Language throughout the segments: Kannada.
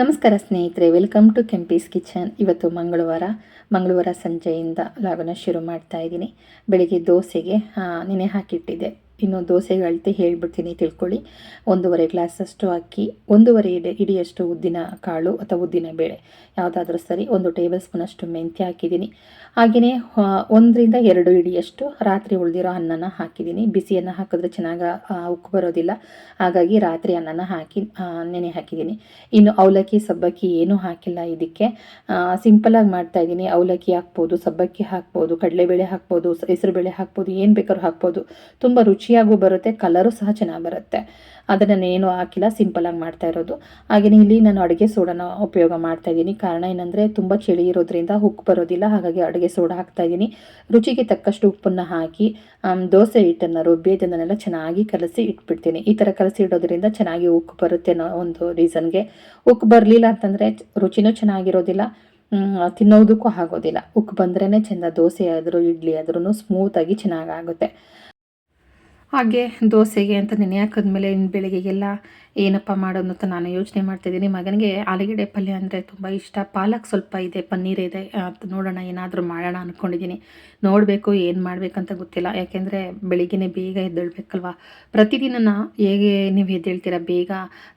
ನಮಸ್ಕಾರ ಸ್ನೇಹಿತರೆ, ವೆಲ್ಕಮ್ ಟು ಕೆಂಪೀಸ್ ಕಿಚನ್. ಇವತ್ತು ಮಂಗಳವಾರ ಮಂಗಳವಾರ ಸಂಜೆಯಿಂದ ಲಾಗನ ಶುರು ಮಾಡ್ತಾ ಇದ್ದೀನಿ. ಬೆಳಿಗ್ಗೆ ದೋಸೆಗೆ ನೆನೆ ಹಾಕಿಟ್ಟಿದ್ದೆ. ಇನ್ನು ದೋಸೆಗೆ ಅಳತೆ ಹೇಳ್ಬಿಡ್ತೀನಿ, ತಿಳ್ಕೊಳ್ಳಿ. ಒಂದೂವರೆ ಗ್ಲಾಸಷ್ಟು ಅಕ್ಕಿ, ಒಂದೂವರೆ ಇಡಿ, ಇಡಿಯಷ್ಟು ಉದ್ದಿನ ಕಾಳು ಅಥವಾ ಉದ್ದಿನ ಬೇಳೆ. ಯಾವುದಾದ್ರೂ ಸರಿ ಒಂದು ಟೇಬಲ್ ಸ್ಪೂನಷ್ಟು ಮೆಂತ್ಯ ಹಾಕಿದ್ದೀನಿ. ಹಾಗೆಯೇ ಒಂದರಿಂದ ಎರಡು ಇಡಿಯಷ್ಟು ರಾತ್ರಿ ಉಳಿದಿರೋ ಅನ್ನನ ಹಾಕಿದ್ದೀನಿ. ಬಿಸಿಯನ್ನು ಹಾಕಿದ್ರೆ ಚೆನ್ನಾಗಿ ಉಕ್ಕು ಬರೋದಿಲ್ಲ. ಹಾಗಾಗಿ ರಾತ್ರಿ ಅನ್ನನ ಹಾಕಿ ನೆನೆ ಹಾಕಿದ್ದೀನಿ. ಇನ್ನು ಅವಲಕ್ಕಿ, ಸಬ್ಬಕ್ಕಿ ಏನೂ ಹಾಕಿಲ್ಲ ಇದಕ್ಕೆ. ಸಿಂಪಲಾಗಿ ಮಾಡ್ತಾ ಇದ್ದೀನಿ. ಅವಲಕ್ಕಿ ಹಾಕ್ಬೋದು, ಸಬ್ಬಕ್ಕಿ ಹಾಕ್ಬೋದು, ಕಡಲೆಬೇಳೆ ಹಾಕ್ಬೋದು ಹೆಸರು ಬೇಳೆ ಹಾಕ್ಬೋದು, ಏನು ಬೇಕಾದ್ರೂ ಹಾಕ್ಬೋದು. ತುಂಬ ರುಚಿಯಾಗೂ ಬರುತ್ತೆ ಕಲರು ಸಹ ಚೆನ್ನಾಗಿ ಬರುತ್ತೆ. ಅದನ್ನು ಏನು ಹಾಕಿಲ್ಲ ಸಿಂಪಲಾಗಿ ಮಾಡ್ತಾ ಇರೋದು. ಹಾಗೆಯೇ ಇಲ್ಲಿ ನಾನು ಅಡುಗೆ ಸೋಡನ ಉಪಯೋಗ ಮಾಡ್ತಾ ಇದ್ದೀನಿ. ಕಾರಣ ಏನಂದರೆ ತುಂಬ ಚಳಿ ಇರೋದ್ರಿಂದ ಉಪ್ಪು ಬರೋದಿಲ್ಲ, ಹಾಗಾಗಿ ಅಡುಗೆ ಸೋಡ ಹಾಕ್ತಾ ಇದ್ದೀನಿ. ರುಚಿಗೆ ತಕ್ಕಷ್ಟು ಉಪ್ಪನ್ನು ಹಾಕಿ ದೋಸೆ ಹಿಟ್ಟನ್ನು ರುಬ್ಬಿ, ಅದನ್ನೆಲ್ಲ ಚೆನ್ನಾಗಿ ಕಲಸಿ ಇಟ್ಬಿಡ್ತೀನಿ. ಈ ಥರ ಕಲಸಿ ಇಡೋದ್ರಿಂದ ಚೆನ್ನಾಗಿ ಉಕ್ಕು ಬರುತ್ತೆ ಅನ್ನೋ ಒಂದು ರೀಸನ್ಗೆ ಉಕ್ಕು ಬರಲಿಲ್ಲ ಅಂತಂದರೆ ರುಚಿನೂ ಚೆನ್ನಾಗಿರೋದಿಲ್ಲ ತಿನ್ನೋದಕ್ಕೂ ಆಗೋದಿಲ್ಲ. ಉಕ್ಕು ಬಂದ್ರೇ ಚೆಂದ ದೋಸೆ ಆದರೂ, ಇಡ್ಲಿ ಆದ್ರೂ ಸ್ಮೂತಾಗಿ ಚೆನ್ನಾಗಾಗುತ್ತೆ ಹಾಗೆ ದೋಸೆಗೆ ಅಂತ ನೆನೆ ಹಾಕಿದ್ಮೇಲೆ ಇನ್ನು ಬೆಳಗ್ಗೆಗೆಲ್ಲ ಏನಪ್ಪ ಮಾಡೋದು ಅಂತ ನಾನು ಯೋಚನೆ ಮಾಡ್ತಿದ್ದೀನಿ ಮಗನಿಗೆ ಆಲೂಗಡ್ಡೆ ಪಲ್ಯ ಅಂದರೆ ತುಂಬ ಇಷ್ಟ. ಪಾಲಕ್ ಸ್ವಲ್ಪ ಇದೆ, ಪನ್ನೀರ್ ಇದೆ. ಅದು ನೋಡೋಣ, ಏನಾದರೂ ಮಾಡೋಣ ಅಂದ್ಕೊಂಡಿದ್ದೀನಿ ನೋಡಬೇಕು, ಏನು ಮಾಡಬೇಕಂತ ಗೊತ್ತಿಲ್ಲ. ಯಾಕೆಂದರೆ ಬೆಳಿಗ್ಗೆ ಬೇಗ ಎದ್ದೇಳ್ಬೇಕಲ್ವ? ಪ್ರತಿದಿನ ಹೇಗೆ ನೀವು ಎದ್ದೇಳ್ತೀರಾ? ಬೇಗ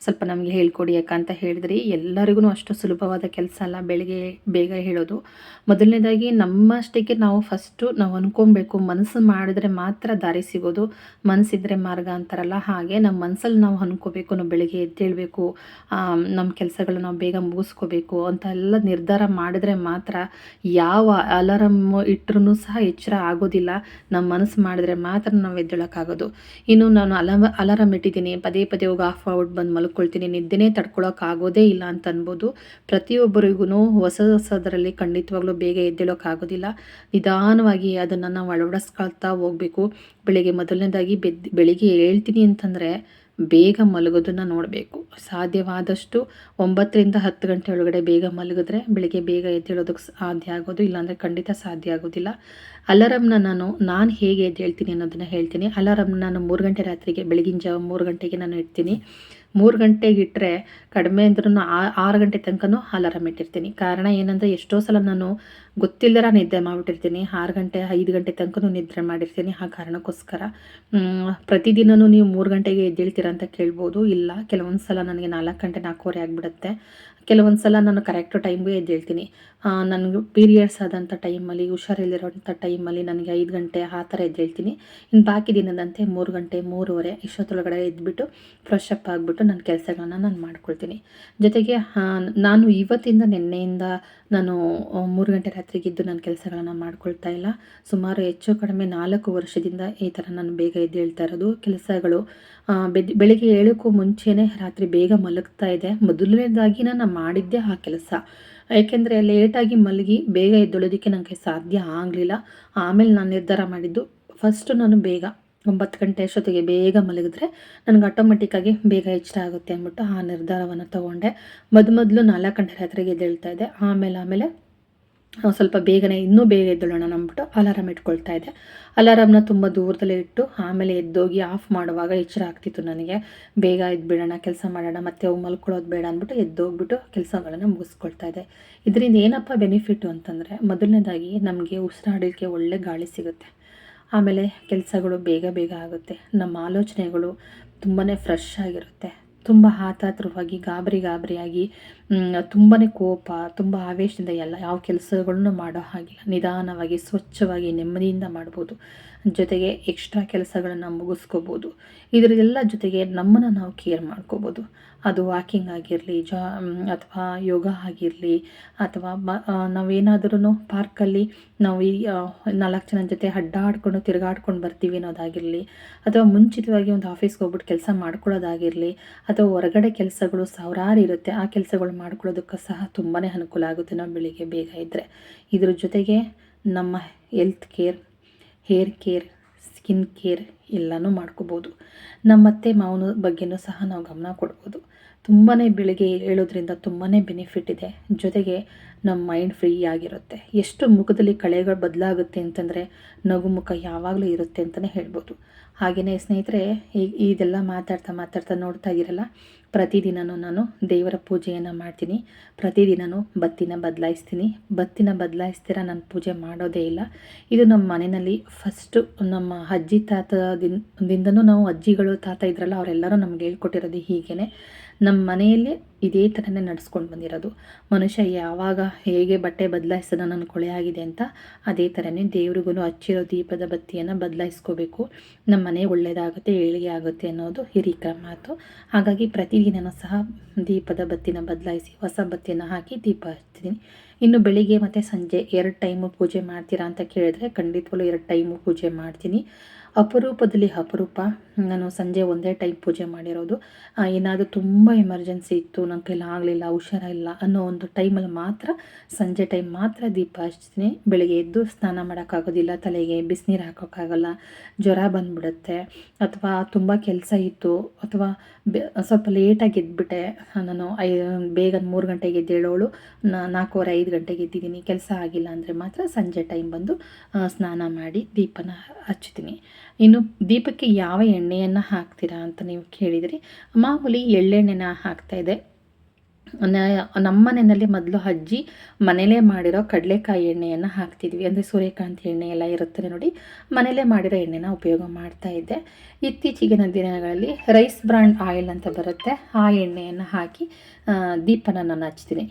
ಸ್ವಲ್ಪ ನಮಗೆ ಹೇಳ್ಕೊಡಿ ಯಾಕಂತ ಹೇಳಿದ್ರಿ. ಎಲ್ಲರಿಗೂ ಅಷ್ಟು ಸುಲಭವಾದ ಕೆಲಸ ಅಲ್ಲ. ಬೆಳಿಗ್ಗೆ ಬೇಗ ಹೇಳೋದು. ಮೊದಲನೇದಾಗಿ ನಮ್ಮಷ್ಟಕ್ಕೆ ನಾವು ಫಸ್ಟು ನಾವು ಅನ್ಕೊಬೇಕು, ಮನಸ್ಸು ಮಾಡಿದ್ರೆ ಮಾತ್ರ ದಾರಿ ಸಿಗೋದು. ಮನಸ್ಸಿದ್ರೆ ಮಾರ್ಗ ಅಂತಾರಲ್ಲ, ಹಾಗೆ ನಮ್ಮ ಮನಸ್ಸಲ್ಲಿ ನಾವು ಅನ್ಕೋಬೇಕು, ನಾವು ಬೆಳಿಗ್ಗೆ ಎದ್ದೇಳಬೇಕು ನಮ್ಮ ಕೆಲಸಗಳನ್ನ ನಾವು ಬೇಗ ಮುಗಿಸ್ಕೋಬೇಕು ಅಂತ ಎಲ್ಲ ನಿರ್ಧಾರ ಮಾಡಿದ್ರೆ ಮಾತ್ರ ಯಾವ ಅಲಾರಮ್ ಇಟ್ಟರೂ ಸಹ ಎಚ್ಚರ ಆಗೋದಿಲ್ಲ. ನಮ್ಮ ಮನಸ್ಸು ಮಾಡಿದ್ರೆ ಮಾತ್ರ ನಾವು ಎದ್ದೇಳೋಕ್ಕಾಗೋದು. ಇನ್ನು ನಾನು ಅಲ ಅಲಾರಮ್ ಇಟ್ಟಿದ್ದೀನಿ. ಪದೇ ಪದೇ ಹೋಗಿ ಆಫ್ ಔಟ್ ಬಂದು ಮಲ್ಕೊಳ್ತೀನಿ. ನಿದ್ದೆನೇ ತಡ್ಕೊಳಕ್ಕಾಗೋದೇ ಇಲ್ಲ ಅಂತ ಅನ್ಬೋದು. ಪ್ರತಿಯೊಬ್ಬರಿಗೂ ಹೊಸ ಹೊಸದರಲ್ಲಿ ಖಂಡಿತವಾಗ್ಲೂ ಬೇಗ ಎದ್ದೇಳೋಕ್ಕಾಗೋದಿಲ್ಲ. ನಿಧಾನವಾಗಿ ಅದನ್ನು ನಾವು ಅಳವಡಿಸ್ಕೊಳ್ತಾ ಹೋಗಬೇಕು. ಬೆಳಿಗ್ಗೆ ಮೊದಲನೇದಾಗಿ ಬೆದ್, ಬೆಳಿಗ್ಗೆ ಹೇಳ್ತೀನಿ ಅಂತಂದರೆ ಬೇಗ ಮಲಗೋದನ್ನು ನೋಡಬೇಕು. ಸಾಧ್ಯವಾದಷ್ಟು ಒಂಬತ್ತರಿಂದ ಹತ್ತು ಗಂಟೆ ಒಳಗಡೆ ಬೇಗ ಮಲಗಿದ್ರೆ ಬೆಳಿಗ್ಗೆ ಬೇಗ ಎದ್ದೇಳೋದಕ್ಕೆ ಸಾಧ್ಯ ಆಗೋದು, ಇಲ್ಲಾಂದರೆ ಖಂಡಿತ ಸಾಧ್ಯ ಆಗೋದಿಲ್ಲ. ಅಲಾರಮ್ನ ನಾನು ನಾನು ಹೇಗೆ ಎದ್ದೇಳ್ತೀನಿ ಅನ್ನೋದನ್ನು ಹೇಳ್ತೀನಿ. ಅಲಾರಾಮ್ನ ನಾನು ಮೂರು ಗಂಟೆ ರಾತ್ರಿಗೆ, ಬೆಳಗಿನ ಜಾವ ಮೂರು ಗಂಟೆಗೆ ನಾನು ಇಡ್ತೀನಿ. ಮೂರು ಗಂಟೆಗೆ ಇಟ್ಟರೆ ಕಡಿಮೆ ಅಂದ್ರೂ ಆರು ಗಂಟೆ ತನಕನೂ ಅಲಾರಮ್ ಇಟ್ಟಿರ್ತೀನಿ. ಕಾರಣ ಏನಂದರೆ ಎಷ್ಟೋ ಸಲ ನಾನು ಗೊತ್ತಿಲ್ಲರ ನಿದ್ದೆ ಮಾಡಿಬಿಟ್ಟಿರ್ತೀನಿ. ಆರು ಗಂಟೆ, ಐದು ಗಂಟೆ ತನಕನೂ ನಿದ್ರೆ ಮಾಡಿರ್ತೀನಿ. ಆ ಕಾರಣಕ್ಕೋಸ್ಕರ ಪ್ರತಿದಿನವೂ ನೀವು ಮೂರು ಗಂಟೆಗೆ ಎದ್ದೇಳ್ತೀರಾ ಅಂತ ಕೇಳ್ಬೋದು. ಇಲ್ಲ ಕೆಲವೊಂದು ಸಲ ನನಗೆ ನಾಲ್ಕು ಗಂಟೆ, ನಾಲ್ಕೂವರೆ ಆಗಿಬಿಡುತ್ತೆ. ಕೆಲವೊಂದು ಸಲ ನಾನು ಕರೆಕ್ಟ್ ಟೈಮ್ಗೆ ಎದ್ದೇಳ್ತೀನಿ ನನಗೆ ಪೀರಿಯಡ್ಸ್ ಆದಂಥ ಟೈಮಲ್ಲಿ ಹುಷಾರಿಲ್ಲಿರೋಂಥ ಟೈಮಲ್ಲಿ ನನಗೆ ಐದು ಗಂಟೆ ಆ ಥರ ಎದ್ದೇಳ್ತೀನಿ ಇನ್ನು ಬಾಕಿ ದಿನದಂತೆ ಮೂರು ಗಂಟೆ ಮೂರುವರೆ ಇಷ್ಟೊತ್ತೊಳಗಡೆ ಎದ್ಬಿಟ್ಟು ಫ್ರೆಶ್ ಅಪ್ ಆಗಿಬಿಟ್ಟು ನನ್ನ ಕೆಲಸಗಳನ್ನ ನಾನು ಮಾಡ್ಕೊಳ್ತೀನಿ. ಜೊತೆಗೆ ನಾನು ಇವತ್ತಿಂದ ನಿನ್ನೆಯಿಂದ ನಾನು ಮೂರು ಗಂಟೆ ರಾತ್ರಿಗೆ ಇದ್ದು ನಾನು ಕೆಲಸಗಳನ್ನು ಮಾಡ್ಕೊಳ್ತಾ ಇಲ್ಲ. ಸುಮಾರು ಹೆಚ್ಚು ಕಡಿಮೆ ನಾಲ್ಕು ವರ್ಷದಿಂದ ಈ ಥರ ನಾನು ಬೇಗ ಎದ್ದೇಳ್ತಾ ಇರೋದು. ಕೆಲಸಗಳು ಬೆದ್, ಬೆಳಿಗ್ಗೆ ಏಳಕ್ಕೂ ಮುಂಚೆನೇ ರಾತ್ರಿ ಬೇಗ ಮಲಗ್ತಾ ಇದೆ. ಮೊದಲನೇದಾಗಿ ನಾನು ಮಾಡಿದ್ದೆ ಆ ಕೆಲಸ. ಏಕೆಂದರೆ ಲೇಟಾಗಿ ಮಲಗಿ ಬೇಗ ಎದ್ದೊಳೋದಕ್ಕೆ ನನಗೆ ಸಾಧ್ಯ ಆಗಲಿಲ್ಲ. ಆಮೇಲೆ ನಾನು ನಿರ್ಧಾರ ಮಾಡಿದ್ದು ಫಸ್ಟು ನಾನು ಬೇಗ ಒಂಬತ್ತು ಗಂಟೆ ಅಷ್ಟೊತ್ತಿಗೆ ಬೇಗ ಮಲಗಿದ್ರೆ ನನಗೆ ಆಟೋಮೆಟಿಕ್ಕಾಗಿ ಬೇಗ ಇಷ್ಟ ಆಗುತ್ತೆ ಅಂದ್ಬಿಟ್ಟು ಆ ನಿರ್ಧಾರವನ್ನು ತೊಗೊಂಡೆ. ಮೊದ್ ಮೊದಲು ನಾಲ್ಕು ಗಂಟೆ ರಾತ್ರಿಗೆ ಎದ್ದೇಳ್ತಾ ಇದ್ದೆ. ಆಮೇಲೆ ಆಮೇಲೆ ಸ್ವಲ್ಪ ಬೇಗನೆ ಇನ್ನೂ ಬೇಗ ಎದ್ದೇಳೋಣ ಅಂದ್ಬಿಟ್ಟು ಅಲಾರಾಮ್ ಇಟ್ಕೊಳ್ತಾ ಇದ್ದೆ. ಅಲಾರಾಮ್ನ ತುಂಬ ದೂರದಲ್ಲೇ ಇಟ್ಟು ಆಮೇಲೆ ಎದ್ದೋಗಿ ಆಫ್ ಮಾಡುವಾಗ ಎಚ್ಚರ ಆಗ್ತಿತ್ತು ನನಗೆ. ಬೇಗ ಎದ್ಬಿಡೋಣ, ಕೆಲಸ ಮಾಡೋಣ, ಮತ್ತೆ ಮಲ್ಕೊಳ್ಳೋದು ಬೇಡ ಅಂದ್ಬಿಟ್ಟು ಎದ್ದೋಗ್ಬಿಟ್ಟು ಕೆಲಸಗಳನ್ನು ಮುಗಿಸ್ಕೊಳ್ತಾ ಇದ್ದೆ. ಇದರಿಂದ ಏನಪ್ಪ ಬೆನಿಫಿಟ್ಟು ಅಂತಂದರೆ ಮೊದಲನೇದಾಗಿ ನಮಗೆ ಉಸಿರಾಡಲಿಕ್ಕೆ ಒಳ್ಳೆ ಗಾಳಿ ಸಿಗುತ್ತೆ. ಆಮೇಲೆ ಕೆಲಸಗಳು ಬೇಗ ಬೇಗ ಆಗುತ್ತೆ. ನಮ್ಮ ಆಲೋಚನೆಗಳು ತುಂಬಾ ಫ್ರೆಶ್ ಆಗಿರುತ್ತೆ. ತುಂಬ ಆತಾತ್ರವಾಗಿ ಗಾಬರಿ ಗಾಬರಿಯಾಗಿ ತುಂಬಾ ಕೋಪ, ತುಂಬ ಆವೇಶದಿಂದ ಎಲ್ಲ ಯಾವ ಕೆಲಸಗಳನ್ನು ಮಾಡೋ ಹಾಗಿಲ್ಲ. ನಿಧಾನವಾಗಿ, ಸ್ವಚ್ಛವಾಗಿ, ನೆಮ್ಮದಿಯಿಂದ ಮಾಡ್ಬೋದು. ಜೊತೆಗೆ ಎಕ್ಸ್ಟ್ರಾ ಕೆಲಸಗಳನ್ನು ಮುಗಿಸ್ಕೋಬೋದು. ಇದರೆಲ್ಲ ಜೊತೆಗೆ ನಮ್ಮನ್ನು ನಾವು ಕೇರ್ ಮಾಡ್ಕೋಬೋದು. ಅದು ವಾಕಿಂಗ್ ಆಗಿರಲಿ, ಜಾ ಅಥವಾ ಯೋಗ ಆಗಿರಲಿ, ಅಥವಾ ಮ ನಾವೇನಾದ್ರೂ ಪಾರ್ಕಲ್ಲಿ ನಾವು ಈ ನಾಲ್ಕು ಜನ ಜೊತೆ ಅಡ್ಡಾಡ್ಕೊಂಡು, ತಿರುಗಾಡ್ಕೊಂಡು ಬರ್ತೀವಿ ಅನ್ನೋದಾಗಿರಲಿ, ಅಥವಾ ಮುಂಚಿತವಾಗಿ ಒಂದು ಆಫೀಸ್ಗೆ ಹೋಗ್ಬಿಟ್ಟು ಕೆಲಸ ಮಾಡ್ಕೊಳ್ಳೋದಾಗಿರಲಿ, ಅಥವಾ ಹೊರಗಡೆ ಕೆಲಸಗಳು ಸಾವಿರಾರು ಇರುತ್ತೆ, ಆ ಕೆಲಸಗಳು ಮಾಡ್ಕೊಳ್ಳೋದಕ್ಕೆ ಸಹ ತುಂಬಾ ಅನುಕೂಲ ಆಗುತ್ತೆ ನಾವು ಬೆಳಿಗ್ಗೆ ಬೇಗ ಇದ್ದರೆ ಇದ್ರ ಜೊತೆಗೆ ನಮ್ಮ health care hair care skin care ಎಲ್ಲನೂ ಮಾಡ್ಕೋಬೋದು. ನಮ್ಮ ಅತ್ತೆ ಮಾವನ ಬಗ್ಗೆನೂ ಸಹ ನಾವು ಗಮನ ಕೊಡ್ಬೋದು. ತುಂಬಾ ಬೆಳಿಗ್ಗೆ ಹೇಳೋದ್ರಿಂದ ತುಂಬಾ ಬೆನಿಫಿಟ್ ಇದೆ. ಜೊತೆಗೆ ನಮ್ಮ ಮೈಂಡ್ ಫ್ರೀ ಆಗಿರುತ್ತೆ. ಎಷ್ಟು ಮುಖದಲ್ಲಿ ಕಳೆಗಳು ಬದಲಾಗುತ್ತೆ ಅಂತಂದರೆ ನಗು ಮುಖ ಯಾವಾಗಲೂ ಇರುತ್ತೆ ಅಂತಲೇ ಹೇಳ್ಬೋದು. ಹಾಗೆಯೇ ಸ್ನೇಹಿತರೆ, ಈ, ಇದೆಲ್ಲ ಮಾತಾಡ್ತಾ ಮಾತಾಡ್ತಾ ನೋಡ್ತಾ ಇದ್ದೀರಲ್ಲ ಪ್ರತಿದಿನನೂ ನಾನು ದೇವರ ಪೂಜೆಯನ್ನು ಮಾಡ್ತೀನಿ. ಪ್ರತಿದಿನನೂ ಬತ್ತಿನ ಬದಲಾಯಿಸ್ತೀನಿ. ಬತ್ತಿನ ಬದಲಾಯಿಸ್ತೀರ ನಾನು ಪೂಜೆ ಮಾಡೋದೇ ಇಲ್ಲ. ಇದು ನಮ್ಮ ಮನೆಯಲ್ಲಿ ಫಸ್ಟು ನಮ್ಮ ಅಜ್ಜಿ ತಾತದಿಂದನೂ ನಾವು ಅಜ್ಜಿಗಳು ತಾತ ಇದ್ರಲ್ಲ, ಅವರೆಲ್ಲರೂ ನಮ್ಗೆ ಹೇಳ್ಕೊಟ್ಟಿರೋದು ಹೀಗೇ ನಮ್ಮ ಮನೆಯಲ್ಲೇ ಇದೇ ಥರನೇ ನಡೆಸ್ಕೊಂಡು ಬಂದಿರೋದು. ಮನುಷ್ಯ ಯಾವಾಗ ಹೇಗೆ ಬಟ್ಟೆ ಬದಲಾಯಿಸೋದು ನನ್ನ ಕೊಳೆ ಆಗಿದೆ ಅಂತ ಅದೇ ಥರನೇ ದೇವ್ರಿಗೂ ಹಚ್ಚಿರೋ ದೀಪದ ಬತ್ತಿಯನ್ನು ಬದಲಾಯಿಸ್ಕೋಬೇಕು. ನಮ್ಮ ಮನೆ ಒಳ್ಳೆಯದಾಗುತ್ತೆ, ಏಳಿಗೆ ಆಗುತ್ತೆ ಅನ್ನೋದು ಹಿರಿಕರ ಮಾತು. ಹಾಗಾಗಿ ಪ್ರತಿದಿನ ಸಹ ದೀಪದ ಬತ್ತಿನ ಬದಲಾಯಿಸಿ ಹೊಸ ಬತ್ತಿಯನ್ನು ಹಾಕಿ ದೀಪ ಹಚ್ತೀನಿ. ಇನ್ನು ಬೆಳಿಗ್ಗೆ ಮತ್ತು ಸಂಜೆ ಎರಡು ಟೈಮು ಪೂಜೆ ಮಾಡ್ತೀರಾ ಅಂತ ಕೇಳಿದ್ರೆ ಖಂಡಿತವಾಗ್ಲೂ ಎರಡು ಟೈಮು ಪೂಜೆ ಮಾಡ್ತೀನಿ. ಅಪರೂಪದಲ್ಲಿ ಅಪರೂಪ. ನಾನು ಸಂಜೆ ಒಂದೇ ಟೈಪ್ ಪೂಜೆ ಮಾಡಿರೋದು. ಏನಾದರೂ ತುಂಬ ಎಮರ್ಜೆನ್ಸಿ ಇತ್ತು ನನ್ನ ಕೈಲಿ ಆಗಲಿಲ್ಲ, ಹುಷಾರಿಲ್ಲ ಅನ್ನೋ ಒಂದು ಟೈಮಲ್ಲಿ ಮಾತ್ರ, ಸಂಜೆ ಟೈಮ್ ಮಾತ್ರ ದೀಪ ಹಚ್ತೀನಿ. ಬೆಳಗ್ಗೆ ಎದ್ದು ಸ್ನಾನ ಮಾಡೋಕ್ಕಾಗೋದಿಲ್ಲ, ತಲೆಗೆ ಬಿಸಿನೀರು ಹಾಕೋಕ್ಕಾಗಲ್ಲ, ಜ್ವರ ಬಂದ್ಬಿಡುತ್ತೆ, ಅಥವಾ ತುಂಬ ಕೆಲಸ ಇತ್ತು, ಅಥವಾ ಸ್ವಲ್ಪ ಲೇಟಾಗಿ ಎದ್ಬಿಟ್ಟೆ. ನಾನು ಐ, ಬೇಗ ಮೂರು ಗಂಟೆಗೆ ಎದ್ದೇಳೋಳು ನಾಲ್ಕೂವರೆ, ಐದು ಗಂಟೆಗೆ ಎದ್ದಿದ್ದೀನಿ. ಕೆಲಸ ಆಗಿಲ್ಲ ಅಂದರೆ ಮಾತ್ರ ಸಂಜೆ ಟೈಮ್ ಬಂದು ಸ್ನಾನ ಮಾಡಿ ದೀಪನ ಹಚ್ತೀನಿ. ಇನ್ನು ದೀಪಕ್ಕೆ ಯಾವ ಎಣ್ಣೆಯನ್ನು ಹಾಕ್ತೀರಾ ಅಂತ ನೀವು ಕೇಳಿದಿರಿ. ಮಾಮೂಲಿ ಎಳ್ಳೆಣ್ಣೆನ ಹಾಕ್ತಾಯಿದೆ ನಮ್ಮ ಮನೆಯಲ್ಲಿ ಮೊದಲು ಅಜ್ಜಿ ಮನೇಲೇ ಮಾಡಿರೋ ಕಡಲೆಕಾಯಿ ಎಣ್ಣೆಯನ್ನು ಹಾಕ್ತಿದ್ವಿ. ಅಂದರೆ ಸೂರ್ಯಕಾಂತಿ ಎಣ್ಣೆ ಎಲ್ಲ ಇರುತ್ತೆ ನೋಡಿ. ಮನೇಲೇ ಮಾಡಿರೋ ಎಣ್ಣೆನ ಉಪಯೋಗ ಮಾಡ್ತಾ ಇದ್ದೆ. ಇತ್ತೀಚಿಗಿನ ದಿನಗಳಲ್ಲಿ ರೈಸ್ ಬ್ರಾಂಡ್ ಆಯಿಲ್ ಅಂತ ಬರುತ್ತೆ. ಆ ಎಣ್ಣೆಯನ್ನು ಹಾಕಿ ದೀಪನ ನಾನು ಹಚ್ತೀನಿ.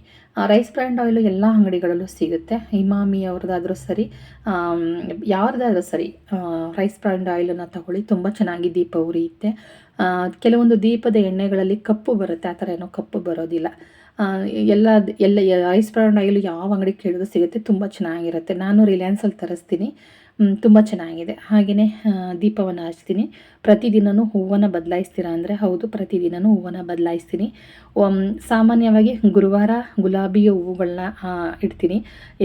ರೈಸ್ ಬ್ರ್ಯಾಂಡ್ ಆಯಿಲು ಎಲ್ಲ ಅಂಗಡಿಗಳಲ್ಲೂ ಸಿಗುತ್ತೆ. ಇಮಾಮಿ ಅವ್ರದ್ದಾದರೂ ಸರಿ ಯಾರದಾದರೂ ಸರಿ ರೈಸ್ ಬ್ರ್ಯಾಂಡ್ ಆಯಿಲನ್ನು ತಗೊಳ್ಳಿ. ತುಂಬ ಚೆನ್ನಾಗಿ ದೀಪ ಉರಿಯುತ್ತೆ. ಕೆಲವೊಂದು ದೀಪದ ಎಣ್ಣೆಗಳಲ್ಲಿ ಕಪ್ಪು ಬರುತ್ತೆ. ಆ ಥರ ಏನೋ ಕಪ್ಪು ಬರೋದಿಲ್ಲ. ಎಲ್ಲ ಎಲ್ಲ ರೈಸ್ ಬ್ರ್ಯಾಂಡ್ ಆಯಿಲು ಯಾವ ಅಂಗಡಿ ಕೇಳಿದ್ರು ಸಿಗುತ್ತೆ. ತುಂಬ ಚೆನ್ನಾಗಿರುತ್ತೆ. ನಾನು ರಿಲಯನ್ಸಲ್ಲಿ ತರಿಸ್ತೀನಿ. ತುಂಬ ಚೆನ್ನಾಗಿದೆ. ಹಾಗೆಯೇ ದೀಪವನ್ನು ಹಚ್ತೀನಿ. ಪ್ರತಿದಿನವೂ ಹೂವನ್ನು ಬದಲಾಯಿಸ್ತೀರಾ ಅಂದರೆ ಹೌದು ಪ್ರತಿದಿನವೂ ಹೂವನ್ನು ಬದಲಾಯಿಸ್ತೀನಿ. ಸಾಮಾನ್ಯವಾಗಿ ಗುರುವಾರ ಗುಲಾಬಿಯ ಹೂವುಗಳನ್ನ ಇಡ್ತೀನಿ.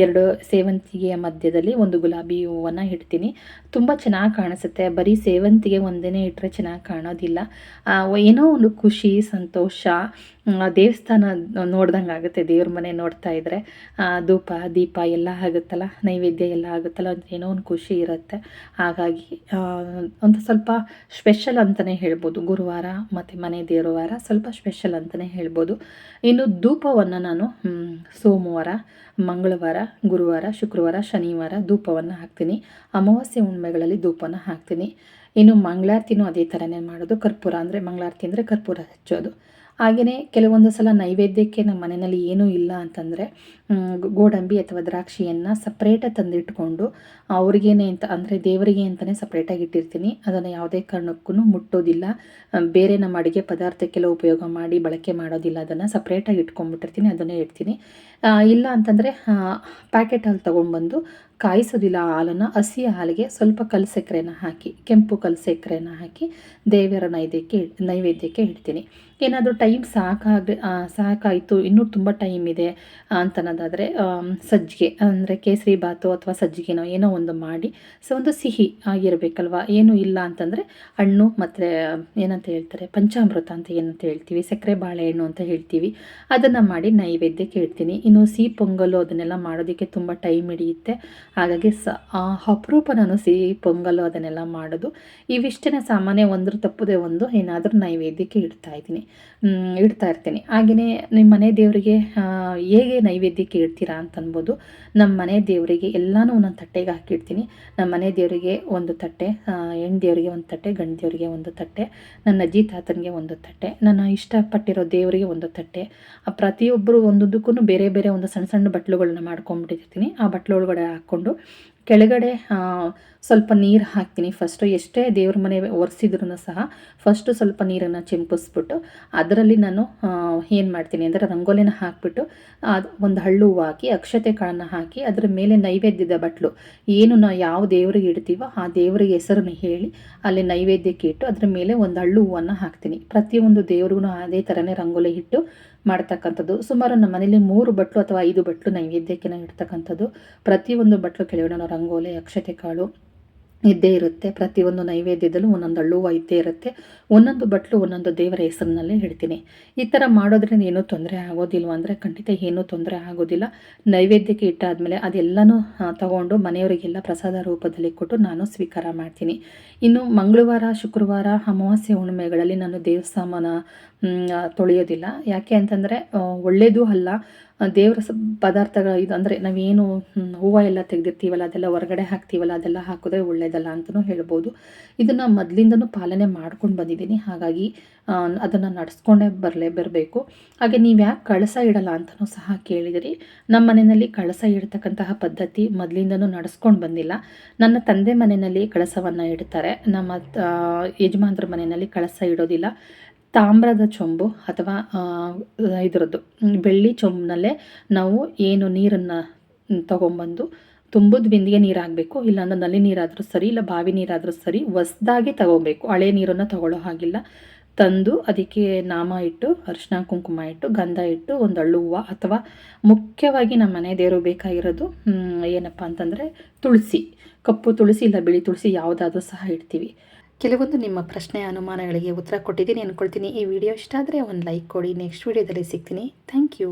ಎರಡು ಸೇವಂತಿಗೆಯ ಮಧ್ಯದಲ್ಲಿ ಒಂದು ಗುಲಾಬಿ ಹೂವನ್ನು ಇಡ್ತೀನಿ. ತುಂಬ ಚೆನ್ನಾಗಿ ಕಾಣಿಸುತ್ತೆ. ಬರೀ ಸೇವಂತಿಗೆ ಒಂದೇ ಇಟ್ಟರೆ ಚೆನ್ನಾಗಿ ಕಾಣೋದಿಲ್ಲ. ಏನೋ ಒಂದು ಖುಷಿ, ಸಂತೋಷ ದೇವಸ್ಥಾನ ನೋಡ್ದಂಗೆ ಆಗುತ್ತೆ. ದೇವ್ರ ಮನೆ ನೋಡ್ತಾ ಇದ್ದರೆ ಧೂಪ, ದೀಪ ಎಲ್ಲ ಆಗುತ್ತಲ್ಲ, ನೈವೇದ್ಯ ಎಲ್ಲ ಆಗುತ್ತಲ್ಲ ಒಂದು ಏನೋ ಒಂದು ಖುಷಿ ಇರುತ್ತೆ. ಹಾಗಾಗಿ ಒಂದು ಸ್ವಲ್ಪ ಸ್ಪೆಷಲ್ ಅಂತಲೇ ಹೇಳ್ಬೋದು. ಗುರುವಾರ ಮತ್ತು ಮನೆ ದೇವರವಾರ ಸ್ವಲ್ಪ ಸ್ಪೆಷಲ್ ಅಂತಲೇ ಹೇಳ್ಬೋದು. ಇನ್ನು ಧೂಪವನ್ನು ನಾನು ಸೋಮವಾರ, ಮಂಗಳವಾರ, ಗುರುವಾರ, ಶುಕ್ರವಾರ, ಶನಿವಾರ ಧೂಪವನ್ನು ಹಾಕ್ತೀನಿ. ಅಮಾವಾಸ್ಯೆ ಹುಣ್ಮೆಗಳಲ್ಲಿ ಧೂಪನ ಹಾಕ್ತೀನಿ. ಇನ್ನು ಮಂಗಳಾರತಿನೂ ಅದೇ ಥರನೇ ಮಾಡೋದು. ಕರ್ಪೂರ ಅಂದರೆ, ಮಂಗಳಾರತಿ ಅಂದರೆ ಕರ್ಪೂರ ಹಚ್ಚೋದು. ಹಾಗೆಯೇ ಕೆಲವೊಂದು ಸಲ ನೈವೇದ್ಯಕ್ಕೆ ನಮ್ಮ ಮನೆಯಲ್ಲಿ ಏನೂ ಇಲ್ಲ ಅಂತಂದರೆ ಗೋಡಂಬಿ ಅಥವಾ ದ್ರಾಕ್ಷಿಯನ್ನು ಸಪ್ರೇಟಾಗಿ ತಂದಿಟ್ಕೊಂಡು ಅವ್ರಿಗೇನೆ ಅಂತ, ಅಂದರೆ ದೇವರಿಗೆ ಅಂತಲೇ ಸಪ್ರೇಟಾಗಿ ಇಟ್ಟಿರ್ತೀನಿ. ಅದನ್ನು ಯಾವುದೇ ಕಾರಣಕ್ಕೂ ಮುಟ್ಟೋದಿಲ್ಲ. ಬೇರೆ ನಮ್ಮ ಅಡುಗೆ ಪದಾರ್ಥಕ್ಕೆಲ್ಲ ಉಪಯೋಗ ಮಾಡಿ ಬಳಕೆ ಮಾಡೋದಿಲ್ಲ. ಅದನ್ನು ಸಪ್ರೇಟಾಗಿ ಇಟ್ಕೊಂಡ್ಬಿಟ್ಟಿರ್ತೀನಿ. ಅದನ್ನೇ ಇಡ್ತೀನಿ. ಇಲ್ಲ ಅಂತಂದರೆ ಪ್ಯಾಕೆಟ್ ಹಾಲು ತೊಗೊಂಡ್ಬಂದು ಕಾಯಿಸೋದಿಲ್ಲ ಹಾಲನ್ನು ಹಸಿ ಹಾಲಿಗೆ ಸ್ವಲ್ಪ ಕಲ್ ಸಕ್ಕರೆನ ಹಾಕಿ, ಕೆಂಪು ಕಲ್ ಸಕ್ಕರೆನ ಹಾಕಿ ದೇವರ ನೈವೇದ್ಯಕ್ಕೆ ನೈವೇದ್ಯಕ್ಕೆ ಇಡ್ತೀನಿ. ಏನಾದರೂ ಟೈಮ್ ಸಾಕಾಗ ಸಾಕಾಯಿತು, ಇನ್ನೂ ತುಂಬ ಟೈಮ್ ಇದೆ ಅಂತನ್ನೋದಾದರೆ ಸಜ್ಜಿಗೆ, ಅಂದರೆ ಕೇಸರಿ ಬಾತು ಅಥವಾ ಸಜ್ಜಿಗೆನೋ ಏನೋ ಒಂದು ಮಾಡಿ, ಸೊ ಒಂದು ಸಿಹಿ ಆಗಿರಬೇಕಲ್ವ? ಏನೂ ಇಲ್ಲ ಅಂತಂದರೆ ಹಣ್ಣು ಮತ್ತು, ಏನಂತ ಹೇಳ್ತಾರೆ, ಪಂಚಾಮೃತ ಅಂತ ಏನಂತ ಹೇಳ್ತೀವಿ, ಸಕ್ಕರೆ ಬಾಳೆಹಣ್ಣು ಅಂತ ಹೇಳ್ತೀವಿ, ಅದನ್ನು ಮಾಡಿ ನೈವೇದ್ಯಕ್ಕೆ ಇಡ್ತೀನಿ. ಇನ್ನು ಸಿಹಿ ಪೊಂಗಲು ಅದನ್ನೆಲ್ಲ ಮಾಡೋದಕ್ಕೆ ತುಂಬ ಟೈಮ್ ಹಿಡಿಯುತ್ತೆ. ಹಾಗಾಗಿ ಸ ಅಪರೂಪ ನಾನು ಸಿಹಿ ಪೊಂಗಲ್ಲು ಅದನ್ನೆಲ್ಲ ಮಾಡೋದು. ಇವಿಷ್ಟೇ ಸಾಮಾನ್ಯ ಒಂದ್ರ ತಪ್ಪದೆ ಒಂದು, ಏನಾದರೂ ನೈವೇದ್ಯಕ್ಕೆ ಇಡ್ತಾ ಇದ್ದೀನಿ. ಇಡ್ತಾ ಇರ್ತೀನಿ. ಹಾಗೆಯೇ ನಿಮ್ಮ ಮನೆ ದೇವರಿಗೆ ಹೇಗೆ ನೈವೇದ್ಯಕ್ಕೆ ಇಡ್ತೀರಾ ಅಂತ ಅನ್ಬೋದು ನಮ್ಮ ಮನೆ ದೇವರಿಗೆ ಎಲ್ಲನೂ ಒಂದೊಂದು ತಟ್ಟೆಗೆ ಹಾಕಿಡ್ತೀನಿ. ನಮ್ಮ ಮನೆ ದೇವರಿಗೆ ಒಂದು ತಟ್ಟೆ ಹೆಣ್ಣು ದೇವರಿಗೆ ಒಂದು ತಟ್ಟೆ, ಗಂಡು ದೇವರಿಗೆ ಒಂದು ತಟ್ಟೆ, ನನ್ನ ಅಜ್ಜಿ ತಾತನಿಗೆ ಒಂದು ತಟ್ಟೆ, ನನ್ನ ಇಷ್ಟಪಟ್ಟಿರೋ ದೇವರಿಗೆ ಒಂದು ತಟ್ಟೆ. ಪ್ರತಿಯೊಬ್ಬರು ಒಂದೊಂದಕ್ಕೂ ಬೇರೆ ಬೇರೆ ಒಂದು ಸಣ್ಣ ಸಣ್ಣ ಬಟ್ಲುಗಳನ್ನ ಮಾಡ್ಕೊಂಡ್ಬಿಟ್ಟಿರ್ತೀನಿ ಆ ಬಟ್ಲು ಒಳಗಡೆ ಹಾಕ್ಕೊಂಡು ಕೆಳಗಡೆ ಸ್ವಲ್ಪ ನೀರು ಹಾಕ್ತೀನಿ. ಫಸ್ಟು ಎಷ್ಟೇ ದೇವ್ರ ಮನೆ ಒರೆಸಿದ್ರೂ ಸಹ ಫಸ್ಟು ಸ್ವಲ್ಪ ನೀರನ್ನು ಚಿಂಪಿಸ್ಬಿಟ್ಟು ಅದರಲ್ಲಿ ನಾನು ಏನು ಮಾಡ್ತೀನಿ ಅಂದರೆ ರಂಗೋಲಿನ ಹಾಕಿಬಿಟ್ಟು ಅದು ಒಂದು ಹಳ್ಳು ಹಾಕಿ, ಅಕ್ಷತೆ ಕಾಳನ್ನು ಹಾಕಿ ಅದರ ಮೇಲೆ ನೈವೇದ್ಯದ ಬಟ್ಲು. ಏನು ನಾವು ಯಾವ ದೇವರಿಗೆ ಇಡ್ತೀವೋ ಆ ದೇವರಿಗೆ ಹೆಸರನ್ನು ಹೇಳಿ ಅಲ್ಲಿ ನೈವೇದ್ಯಕ್ಕೆ ಇಟ್ಟು ಅದರ ಮೇಲೆ ಒಂದು ಹಳ್ಳು ಹೂವನ್ನು ಹಾಕ್ತೀನಿ. ಪ್ರತಿಯೊಂದು ದೇವ್ರಿಗೂ ಅದೇ ಥರನೇ ರಂಗೋಲಿ ಇಟ್ಟು ಮಾಡ್ತಕ್ಕಂಥದ್ದು. ಸುಮಾರು ನಮ್ಮ ಮನೇಲಿ ಮೂರು ಬಟ್ಲು ಅಥವಾ ಐದು ಬಟ್ಲು ನೈವೇದ್ಯಕ್ಕೆ ನಾವು ಇಡ್ತಕ್ಕಂಥದ್ದು. ಪ್ರತಿಯೊಂದು ಬಟ್ಲು ಕೆಳಗಡೆ ರಂಗೋಲಿ, ಅಕ್ಷತೆ ಕಾಳು ಇದ್ದೇ ಇರುತ್ತೆ. ಪ್ರತಿಯೊಂದು ನೈವೇದ್ಯದಲ್ಲೂ ಒಂದೊಂದು ಹಳ್ಳುವ ಇದ್ದೇ ಇರುತ್ತೆ. ಒಂದೊಂದು ಬಟ್ಲು, ಒಂದೊಂದು ದೇವರ ಹೆಸರಿನಲ್ಲಿ ಇಡ್ತೀನಿ ಈ ಥರ ಮಾಡೋದ್ರಿಂದ ಏನೂ ತೊಂದರೆ ಆಗೋದಿಲ್ವ ಅಂದರೆ ಖಂಡಿತ ಏನೂ ತೊಂದರೆ ಆಗೋದಿಲ್ಲ. ನೈವೇದ್ಯಕ್ಕೆ ಇಟ್ಟಾದಮೇಲೆ ಅದೆಲ್ಲನೂ ತಗೊಂಡು ಮನೆಯವರಿಗೆಲ್ಲ ಪ್ರಸಾದ ರೂಪದಲ್ಲಿ ಕೊಟ್ಟು ನಾನು ಸ್ವೀಕಾರ ಮಾಡ್ತೀನಿ. ಇನ್ನು ಮಂಗಳವಾರ, ಶುಕ್ರವಾರ, ಅಮಾವಾಸ್ಯೆ ಹುಣ್ಣಿಮೆಗಳಲ್ಲಿ ನಾನು ದೇವಸ್ಥಾನ ತೊಳೆಯೋದಿಲ್ಲ. ಯಾಕೆ ಅಂತಂದರೆ ಒಳ್ಳೆಯದು ಅಲ್ಲ. ದೇವರ ಸ, ಪದಾರ್ಥಗಳು ಇದು ಅಂದರೆ ನಾವೇನು ಹೂವು ಎಲ್ಲ ತೆಗೆದಿರ್ತೀವಲ್ಲ, ಅದೆಲ್ಲ ಹೊರಗಡೆ ಹಾಕ್ತೀವಲ್ಲ, ಅದೆಲ್ಲ ಹಾಕಿದ್ರೆ ಒಳ್ಳೆಯದಲ್ಲ ಅಂತಲೂ ಹೇಳ್ಬೋದು. ಇದನ್ನು ಮೊದಲಿಂದನೂ ಪಾಲನೆ ಮಾಡ್ಕೊಂಡು ಬಂದಿದ್ದೀನಿ. ಹಾಗಾಗಿ ಅದನ್ನು ನಡೆಸ್ಕೊಂಡೇ ಬರಲೇ ಬರಬೇಕು. ಹಾಗೆ ನೀವು ಯಾಕೆ ಕಳಸ ಇಡಲ್ಲ ಅಂತಲೂ ಸಹ ಕೇಳಿದಿರಿ. ನಮ್ಮ ಮನೆಯಲ್ಲಿ ಕಳಸ ಇಡ್ತಕ್ಕಂತಹ ಪದ್ಧತಿ ಮೊದಲಿಂದನೂ ನಡೆಸ್ಕೊಂಡು ಬಂದಿಲ್ಲ. ನನ್ನ ತಂದೆ ಮನೆಯಲ್ಲಿ ಕಳಸವನ್ನು ಇಡ್ತಾರೆ. ನಮ್ಮ ಯಜಮಾನ್ರ ಮನೆಯಲ್ಲಿ ಕಳಸ ಇಡೋದಿಲ್ಲ. ತಾಮ್ರದ ಚೊಂಬು ಅಥವಾ ಇದರದ್ದು, ಬೆಳ್ಳಿ ಚೊಂಬಿನಲ್ಲೇ ನಾವು ಏನು ನೀರನ್ನು ತೊಗೊಂಬಂದು ತುಂಬದ ಬಿಂದಿಗೆ ನೀರು ಹಾಕಬೇಕು ಇಲ್ಲಾಂದ್ರೆ ನಲ್ಲಿ ನೀರಾದರೂ ಸರಿ, ಇಲ್ಲ ಬಾವಿ ನೀರಾದರೂ ಸರಿ, ಹೊಸ್ದಾಗಿ ತಗೋಬೇಕು. ಹಳೆ ನೀರನ್ನು ತಗೊಳ್ಳೋ ಹಾಗಿಲ್ಲ. ತಂದು ಅದಕ್ಕೆ ನಾಮ ಇಟ್ಟು ಅರಿಶಿನ ಕುಂಕುಮ ಇಟ್ಟು, ಗಂಧ ಇಟ್ಟು, ಒಂದು ಹೂವು ಅಥವಾ ಮುಖ್ಯವಾಗಿ ನಮ್ಮ ಮನೆ ದೇವರು ಬೇಕಾಗಿರೋದು ಏನಪ್ಪ ಅಂತಂದರೆ ತುಳಸಿ. ಕಪ್ಪು ತುಳಸಿ ಇಲ್ಲ ಬಿಳಿ ತುಳಸಿ ಯಾವುದಾದ್ರೂ ಸಹ ಇಡ್ತೀವಿ. ಕೆಲವೊಂದು ನಿಮ್ಮ ಪ್ರಶ್ನೆ, ಅನುಮಾನಗಳಿಗೆ ಉತ್ತರ ಕೊಟ್ಟಿದ್ದೀನಿ ಅಂದ್ಕೊಳ್ತೀನಿ ಈ ವಿಡಿಯೋ ಇಷ್ಟ ಆದರೆ ಒಂದು ಲೈಕ್ ಕೊಡಿ. ನೆಕ್ಸ್ಟ್ ವಿಡಿಯೋದಲ್ಲಿ ಸಿಗ್ತೀನಿ. Thank you.